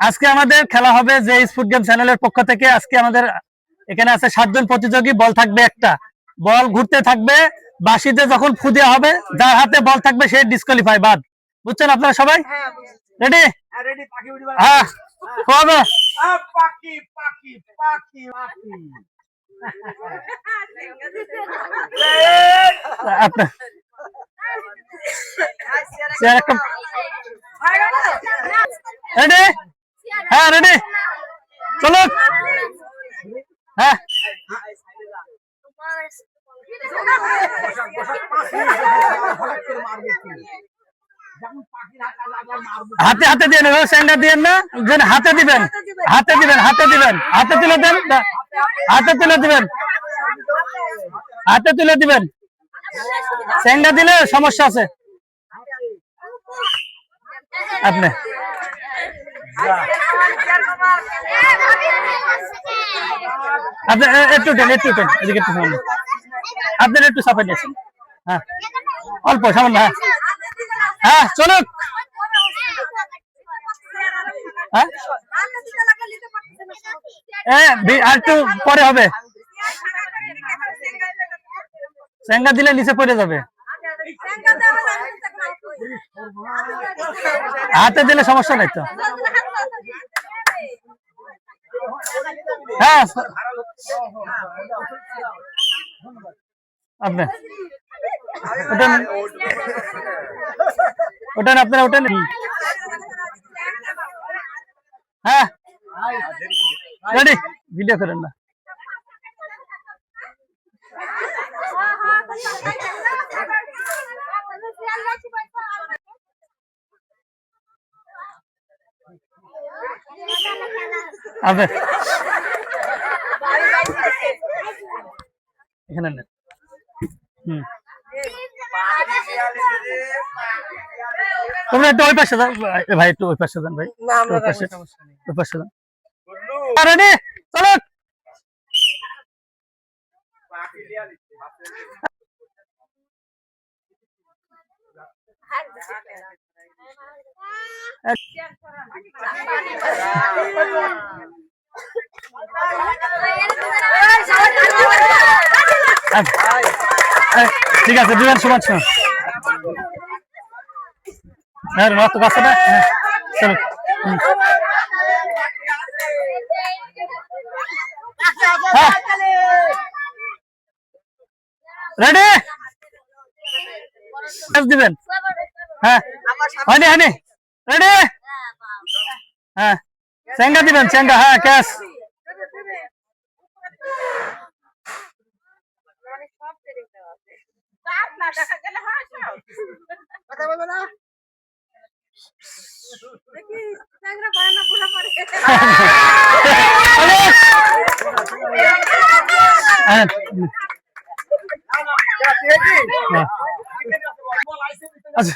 আজকে আমাদের খেলা হবে যে স্পুট গেম চ্যানেলের পক্ষ থেকে। আজকে আমাদের এখানে আছে সাতজন প্রতিযোগী বল থাকবে একটা। বল ঘুরতে থাকবে বাসিতে যখন ফু দেওয়া হবে যার হাতে বল থাকবে সে ডিসকোয়ালিফাই বাদ। বুঝছেন আপনারা সবাই? রেডি হ্যাঁ হবে পাখি পাখি পাখি পাখি আপনার একটা রেডি হ্যাঁ রেডি চলো। হ্যাঁ। হাতে হাতে দিয়ে নেবেন স্যান্ডার দিয়ে না? যেন হাতে দিবেন। হাতে দিবেন হাতে দিবেন। হাতে তুলে দেন। হাতে তুলে দিবেন। হাতে তুলে দিবেন। স্যান্ডার দিলে সমস্যা আছে। আপনি আপনি একটু একটু আপনার একটু সাফাই হ্যাঁ। অল্প, সামান্য হ্যাঁ। হ্যাঁ চলুক হ্যাঁ? আর একটু পরে হবে। স্যাঙ্গা দিলে নিচে পড়ে যাবে। হাতে দিলে সমস্যা নাই তো। হ্যাঁ আপনি ওটা ওটা আপনারা ওটা হ্যাঁ রেডি ভিডিও করেন না আপনি এখানে নেন। হুম। তোমরা একটু ওই পাশে এ ভাই একটু ওই পাশে যান ভাই। ওই পাশে ওই পাশে যান। চলো। এই, ঠিক আছে, দুজন সমান সমান হ্যাঁ রত কাছে না হ্যাঁ চলো। হুম। হ্যাঁ। রেডি দিবেন। হ্যাঁ। হয়নি হয়নি। রেডি হ্যাঁ। চেঙ্গা দিবেন চেঙ্গা হ্যাঁ ক্যাশ হ্যাঁ। হ্যাঁ। আচ্ছা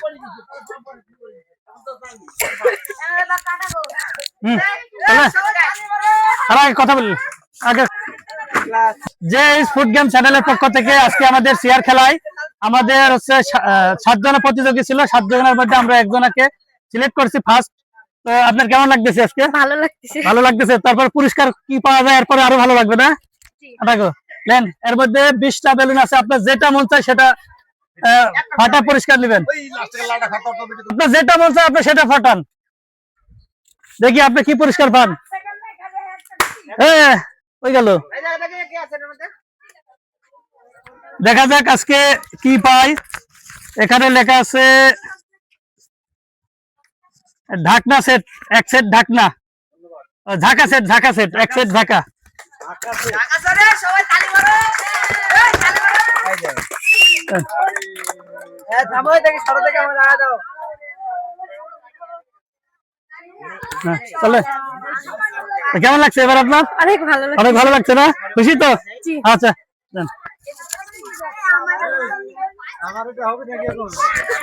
কথা বলি আগে যে ফুড গেম চ্যানেলের পক্ষ থেকে আজকে আমাদের শেয়ার খেলায় আমাদের হচ্ছে সাতজনের প্রতিযোগী ছিল। সাতজনের মধ্যে আমরা একজনকে সিলেক্ট করছি ফার্স্ট তো আপনার কেমন লাগতেছে আজকে? ভালো লাগতেছে। ভালো লাগতেছে। তারপর পুরস্কার কি পাওয়া যায়? এরপরে আরও ভালো লাগবে না? দেখো নেন এর মধ্যে বিশটা বেলুন আছে। আপনার যেটা মন চায় সেটা আহ, ফাটা পুরস্কার নেবেন। ওই লাস্টের লাটা খাতা হবে আপনার যেটা মন চায় আপনি সেটা ফাটান। দেখি আপনি কি পুরস্কার পান। হ্যাঁ ওই গেল। দেখা যাক আজকে কি পাই। এখানে লেখা আছে ঢাকনা সেট এক সেট ঢাকনা। ঢাকা ঝাঁকা সেট ঝাঁকা সেট এক সেট হ্যাঁ, চলে কেমন লাগছে এবার আপনার? অনেক ভালো লাগছে। অনেক ভালো লাগছে না? খুশি তো? আচ্ছা।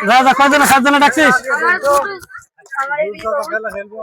যা কয়জনে সাতজনে ডাকছিস? আমার খেলা খেলব।